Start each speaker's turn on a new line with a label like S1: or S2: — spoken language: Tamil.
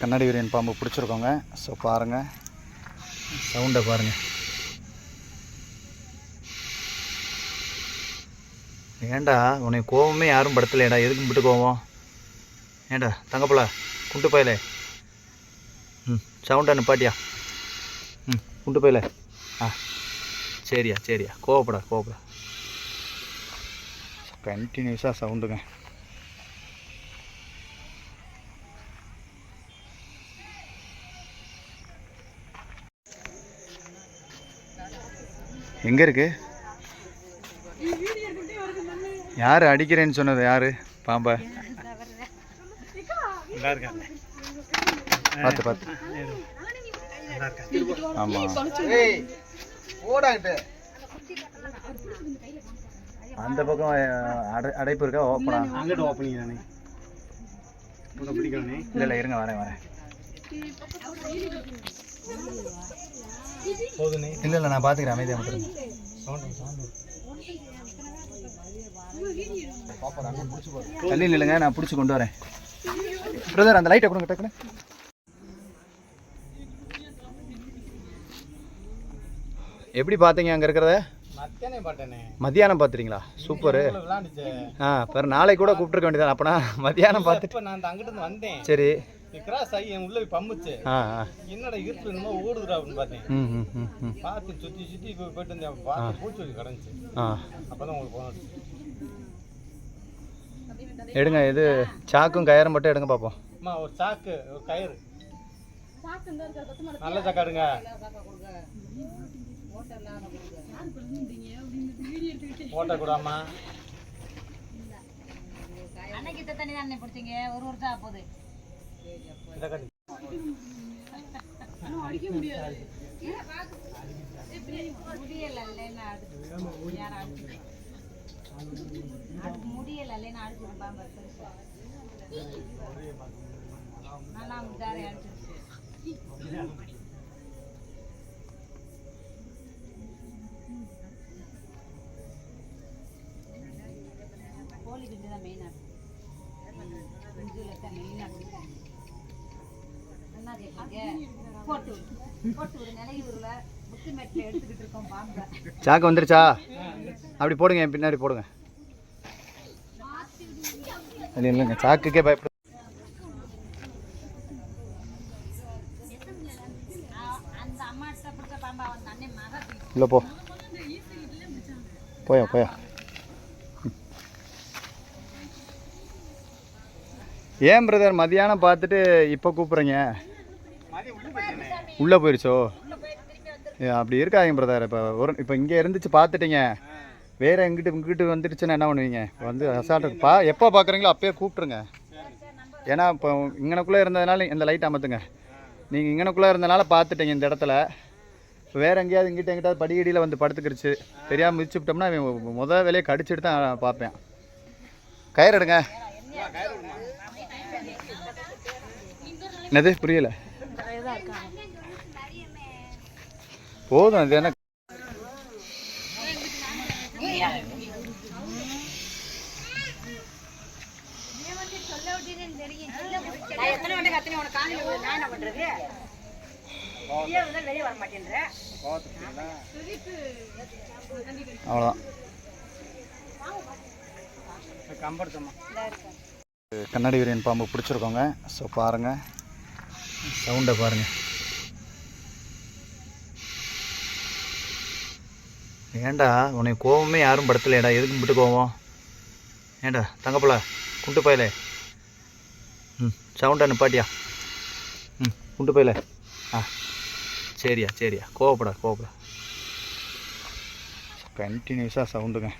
S1: கண்ணாடி விரியன் பாம்பு பிடிச்சிருக்கோங்க. ஸோ பாருங்கள் சவுண்டை பாருங்கள் ஏண்டா உன்னை கோவமே யாரும் படுத்தலையேடா. எதுக்கு விட்டு கோவம்? ஏண்டா தங்கப்பல குண்டு பயலே. ம் சவுண்டா நிப்பாட்டியா? ம் குண்டு பயலே. ஆ சரியா சரியா. கோவப்படா கோவப்படா. கண்டினியூஸாக சவுண்டுங்க எங்கே இருக்கு? யார் அடிக்கிறேன்னு சொன்னது? யாரு? பாம்பை. பார்த்து பார்த்து. ஆமாம் அந்த பக்கம் அடை அடைப்பு இருக்கா? ஓப்பனா
S2: அங்கிட்டு ஓப்பனிங் தானே
S1: இல்லை இல்லை இருங்க வரேன் வரேன். இல்லை இல்லை நான் பார்த்துக்கிறேன் அமைதியாக மட்டும் தள்ளி நில்லுங்க நான் பிடிச்சி கொண்டு வரேன். பிரதர் அந்த லைட்டை கொடுங்க டக்குனு. எப்படி பார்த்தீங்க அங்கே இருக்கிறத? மத்தியானம் பார்த்துறீங்களா சூப்பரு ஆ பிற நாளைக்கு கூட கூப்பிட்டுருக்க வேண்டியதான் அப்போனா மத்தியானம் பார்த்துட்டு
S2: நான் அங்கிட்டு வந்தேன்.
S1: சரி.
S2: கிராஸ் ஆகி என் உள்ள போய் பம்முச்சு. என்னடா இருப்பு என்னமோ ஓடுதுடா அப்படின்னு பார்த்தேன். பார்த்து சுத்தி சுத்தி போய் போயிட்டு இருந்தேன். பார்த்து பூச்சி கிடந்துச்சு.
S1: ஆ.
S2: அப்பதான் உங்களுக்கு போனது
S1: எடுங்க இது சாக்கும் கயரும் மட்டும் எடுங்க பார்ப்போம்.
S2: அம்மா ஒரு சாக்கு ஒரு கயிறு. நல்ல சாக்கா எடுங்க. ஓட்ட கூடாமா
S3: அன்னைக்கு தண்ணி தானே பிடிச்சிங்க ஒரு வருஷம்
S2: கட்டி
S3: முடியல இல்லைன்னா அடுத்து யாரும் நல்லா தாரை கோழி குஞ்சு தான் மெயினாக குஞ்சுல தான் மெயினாக போட்டு போட்டு முத்து எடுத்துக்கிட்டு இருக்கோம். பாம்பை
S1: சாக்கு வந்துருச்சா? அப்படி போடுங்க என் பின்னாடி போடுங்க. அது இல்லைங்க சாக்குக்கே பயப்பட இல்லை போ. போயா போயா. ஏன் பிரதர் மதியானம் பார்த்துட்டு இப்போ கூப்பிட்றீங்க? உள்ளே போயிருச்சோ? அப்படி இருக்காதீங்க பிரதர் இப்போ ஒரு இப்போ இங்கே இருந்துச்சு பார்த்துட்டீங்க. வேறு எங்கிட்டு இங்கிட்டு வந்துடுச்சுன்னா என்ன பண்ணுவீங்க? வந்து அசால்ட்டு பா எப்போ பார்க்குறீங்களோ அப்போயே கூப்பிட்ருங்க ஏன்னா இப்போ இங்கனக்குள்ளே இருந்ததுனால இந்த லைட் அமர்த்துங்க நீங்கள் இங்கனக்குள்ளே இருந்தனால பார்த்துட்டீங்க இந்த இடத்துல. இப்போ வேறு எங்கேயாவது இங்கிட்ட எங்கிட்டாவது படியடியில் வந்து படுத்துக்கிடுச்சு தெரியாமல் மிதிச்சு விட்டோம்னா இவன் வேலையை கடிச்சிட்டு தான் நான் பார்ப்பேன். கயிறு எடுங்க. என்னது புரியல. போதும் அது என்ன அவ்வளோதான் கண்ணாடி விரியன் பாம்பு பிடிச்சிருக்கோங்க. ஸோ பாருங்கள் சவுண்டை பாருங்கள் ஏண்டா உன்னை கோவமே யாரும் படுத்தலையேடா. எதுக்கு விட்டு கோவம்? ஏண்டா தங்கப்பல குண்டு பயலே. ம் சவுண்டா நிப்பாட்டியா? ம் குண்டு பயலே. ஆ சரியா சரியா. கோவப்படா கோவப்படா கண்டினியூஸாக சவுண்டுங்க.